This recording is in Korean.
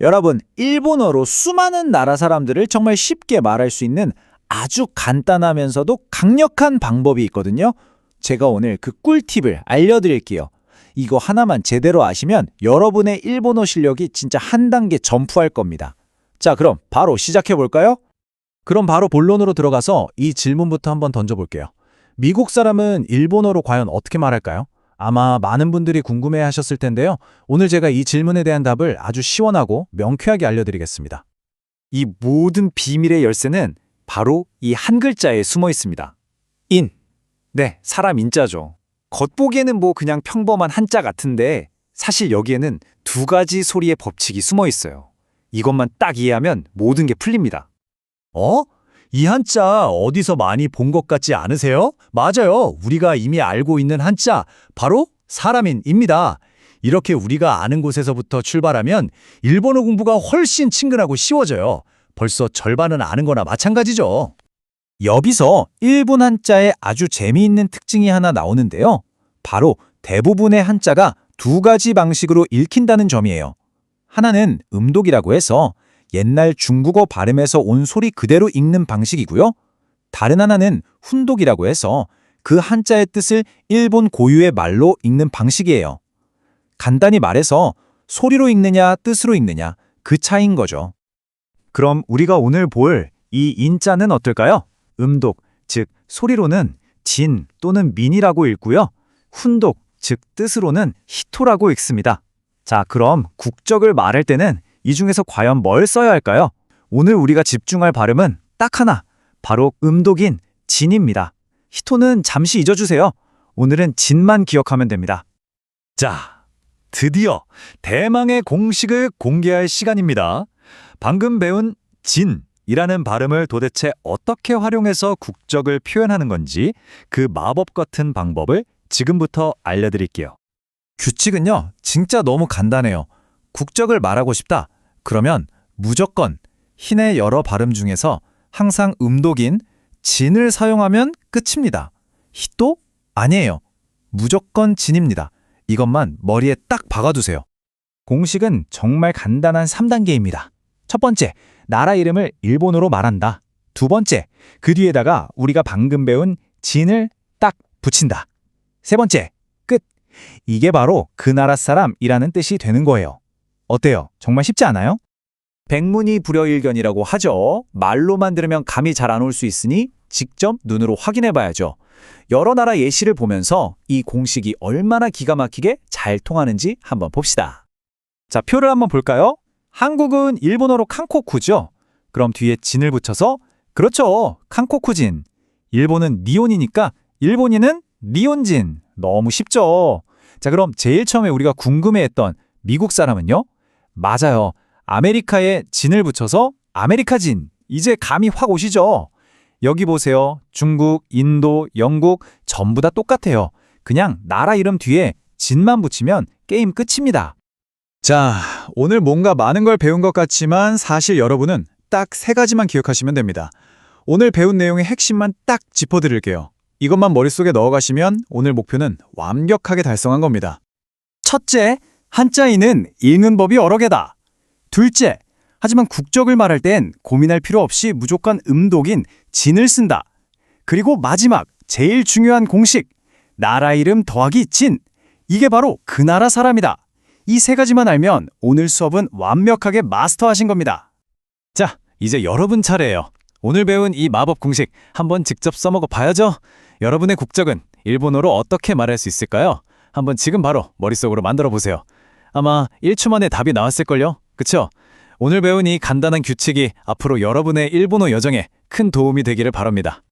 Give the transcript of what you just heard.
여러분, 일본어로 수많은 나라 사람들을 정말 쉽게 말할 수 있는 아주 간단하면서도 강력한 방법이 있거든요. 제가 오늘 그 꿀팁을 알려드릴게요. 이거 하나만 제대로 아시면 여러분의 일본어 실력이 진짜 한 단계 점프할 겁니다. 자, 그럼 바로 시작해 볼까요? 그럼 바로 본론으로 들어가서 이 질문부터 한번 던져볼게요. 미국 사람은 일본어로 과연 어떻게 말할까요? 아마 많은 분들이 궁금해 하셨을 텐데요. 오늘 제가 이 질문에 대한 답을 아주 시원하고 명쾌하게 알려드리겠습니다. 이 모든 비밀의 열쇠는 바로 이 한 글자에 숨어 있습니다. 인. 네, 사람 인자죠. 겉보기에는 뭐 그냥 평범한 한자 같은데 사실 여기에는 두 가지 소리의 법칙이 숨어 있어요. 이것만 딱 이해하면 모든 게 풀립니다. 어? 이 한자 어디서 많이 본 것 같지 않으세요? 맞아요. 우리가 이미 알고 있는 한자, 바로 사람인입니다. 이렇게 우리가 아는 곳에서부터 출발하면 일본어 공부가 훨씬 친근하고 쉬워져요. 벌써 절반은 아는 거나 마찬가지죠. 여기서 일본 한자에 아주 재미있는 특징이 하나 나오는데요. 바로 대부분의 한자가 두 가지 방식으로 읽힌다는 점이에요. 하나는 음독이라고 해서 옛날 중국어 발음에서 온 소리 그대로 읽는 방식이고요. 다른 하나는 훈독이라고 해서 그 한자의 뜻을 일본 고유의 말로 읽는 방식이에요. 간단히 말해서 소리로 읽느냐 뜻으로 읽느냐 그 차이인 거죠. 그럼 우리가 오늘 볼 이 인자는 어떨까요? 음독, 즉 소리로는 진 또는 민이라고 읽고요. 훈독, 즉 뜻으로는 히토라고 읽습니다. 자, 그럼 국적을 말할 때는 이 중에서 과연 뭘 써야 할까요? 오늘 우리가 집중할 발음은 딱 하나, 바로 음독인 진입니다. 히토는 잠시 잊어주세요. 오늘은 진만 기억하면 됩니다. 자, 드디어 대망의 공식을 공개할 시간입니다. 방금 배운 진이라는 발음을 도대체 어떻게 활용해서 국적을 표현하는 건지 그 마법 같은 방법을 지금부터 알려드릴게요. 규칙은요, 진짜 너무 간단해요. 국적을 말하고 싶다. 그러면 무조건 흰의 여러 발음 중에서 항상 음독인 진을 사용하면 끝입니다. 히도? 아니에요. 무조건 진입니다. 이것만 머리에 딱 박아두세요. 공식은 정말 간단한 3단계입니다. 첫 번째, 나라 이름을 일본어로 말한다. 두 번째, 그 뒤에다가 우리가 방금 배운 진을 딱 붙인다. 세 번째, 끝. 이게 바로 그 나라 사람이라는 뜻이 되는 거예요. 어때요? 정말 쉽지 않아요? 백문이 불여일견이라고 하죠. 말로만 들으면 감이 잘 안 올 수 있으니 직접 눈으로 확인해 봐야죠. 여러 나라 예시를 보면서 이 공식이 얼마나 기가 막히게 잘 통하는지 한번 봅시다. 자, 표를 한번 볼까요? 한국은 일본어로 칸코쿠죠. 그럼 뒤에 진을 붙여서 그렇죠. 칸코쿠진. 일본은 니온이니까 일본인은 니온진. 너무 쉽죠. 자, 그럼 제일 처음에 우리가 궁금해했던 미국 사람은요? 맞아요. 아메리카에 진을 붙여서 아메리카진. 이제 감이 확 오시죠? 여기 보세요. 중국, 인도, 영국 전부 다 똑같아요. 그냥 나라 이름 뒤에 진만 붙이면 게임 끝입니다. 자, 오늘 뭔가 많은 걸 배운 것 같지만 사실 여러분은 딱 세 가지만 기억하시면 됩니다. 오늘 배운 내용의 핵심만 딱 짚어드릴게요. 이것만 머릿속에 넣어가시면 오늘 목표는 완벽하게 달성한 겁니다. 첫째, 한자인은 읽는 법이 여러 개다. 둘째, 하지만 국적을 말할 땐 고민할 필요 없이 무조건 음독인 진을 쓴다. 그리고 마지막, 제일 중요한 공식, 나라 이름 더하기 진. 이게 바로 그 나라 사람이다. 이 세 가지만 알면 오늘 수업은 완벽하게 마스터하신 겁니다. 자, 이제 여러분 차례예요. 오늘 배운 이 마법 공식 한번 직접 써먹어 봐야죠. 여러분의 국적은 일본어로 어떻게 말할 수 있을까요? 한번 지금 바로 머릿속으로 만들어 보세요. 아마 1초 만에 답이 나왔을걸요? 그쵸? 오늘 배운 이 간단한 규칙이 앞으로 여러분의 일본어 여정에 큰 도움이 되기를 바랍니다.